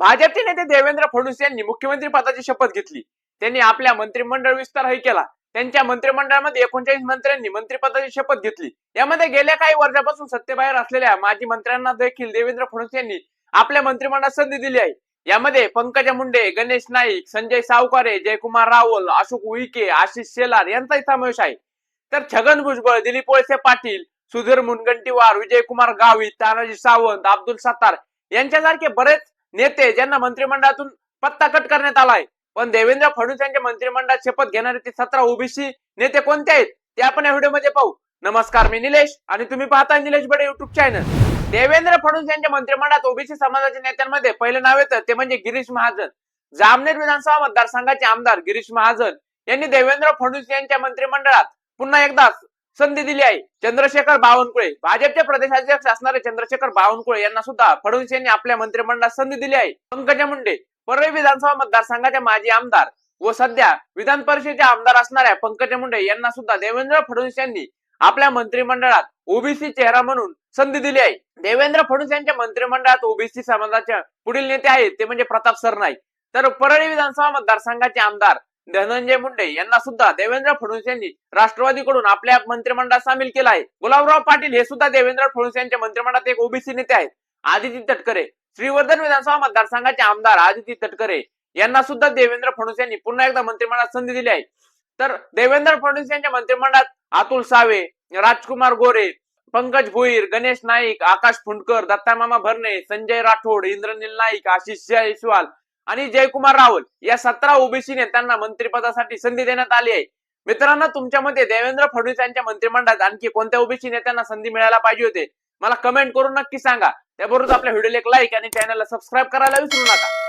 भाजपचे नेते देवेंद्र फडणवीस यांनी मुख्यमंत्री पदाची शपथ घेतली. त्यांनी आपल्या मंत्रिमंडळ विस्तारही केला. त्यांच्या मंत्रिमंडळामध्ये एकोणचाळीस मंत्र्यांनी मंत्रिपदाची शपथ घेतली. यामध्ये गेल्या काही वर्षापासून सत्तेबाहेर असलेल्या माजी मंत्र्यांना देखील देवेंद्र फडणवीस यांनी आपल्या मंत्रिमंडळात संधी दिली आहे. यामध्ये पंकजा मुंडे गणेश नाईक संजय सावकारे जयकुमार रावल अशोक उईके आशिष शेलार यांचाही समावेश आहे. तर छगन भुजबळ दिलीप वळसे पाटील सुधीर मुनगंटीवार विजयकुमार गावित तानाजी सावंत अब्दुल सत्तार यांच्यासारखे बरेच नेते ज्यांना मंत्रिमंडळातून पत्ता कट करण्यात आलाय. पण देवेंद्र फडणवीस यांच्या मंत्रिमंडळात शपथ घेणारे ते सतरा ओबीसी नेते कोणते आहेत? ते आपण या व्हिडिओमध्ये पाहू. नमस्कार मी निलेश आणि तुम्ही पाहताय निलेश बडे युट्यूब चॅनल देवेंद्र फडणवीस यांच्या मंत्रिमंडळात ओबीसी समाजाच्या नेत्यांमध्ये पहिलं नाव येतं ते म्हणजे गिरीश महाजन. जामनेर विधानसभा मतदारसंघाचे आमदार गिरीश महाजन यांनी देवेंद्र फडणवीस यांच्या मंत्रिमंडळात पुन्हा एकदा संधी दिली आहे. चंद्रशेखर बावनकुळे. भाजपचे प्रदेशाध्यक्ष असणारे चंद्रशेखर बावनकुळे यांना सुद्धा फडणवीस यांनी आपल्या मंत्रिमंडळात संधी दिली आहे. पंकजा मुंडे परळी विधानसभा मतदारसंघाचे माजी आमदार व सध्या विधान परिषदेचे आमदार असणाऱ्या पंकजा मुंडे यांना सुद्धा देवेंद्र फडणवीस यांनी आपल्या मंत्रिमंडळात ओबीसी चेहरा म्हणून संधी दिली आहे. देवेंद्र फडणवीस यांच्या मंत्रिमंडळात ओबीसी समाजाच्या पुढील नेते आहेत ते म्हणजे प्रताप सरनाईक. तर परळी विधानसभा मतदारसंघाचे आमदार धनंजय मुंडे यांना सुद्धा देवेंद्र फडणवीस यांनी राष्ट्रवादीकडून आपल्या मंत्रिमंडळात सामील केला आहे. गुलाबराव पाटील हे सुद्धा देवेंद्र फडणवीस यांच्या मंत्रिमंडळात एक ओबीसी नेते आहेत. आदिती तटकरे श्रीवर्धन विधानसभा मतदारसंघाचे आमदार आदिती तटकरे यांना सुद्धा देवेंद्र फडणवीस यांनी पुन्हा एकदा मंत्रिमंडळात संधी दिली आहे. तर देवेंद्र फडणवीस यांच्या मंत्रिमंडळात अतुल सावे राजकुमार गोरे पंकज भुईर गणेश नाईक आकाश फुंडकर दत्तामामा भरणे संजय राठोड इंद्रनील नाईक आशिष जयस्वाल आणि जयकुमार राहुल या सतरा ओबीसी नेत्यांना मंत्रिपदासाठी संधी देण्यात आली आहे. मित्रांनो तुमच्यामध्ये देवेंद्र फडणवीस यांच्या मंत्रिमंडळात आणखी कोणत्या ओबीसी नेत्यांना संधी मिळायला पाहिजे होते? मला कमेंट करून नक्की सांगा. त्याबरोबर आपल्या व्हिडिओला एक लाईक आणि चॅनलला सबस्क्राईब करायला विसरू नका.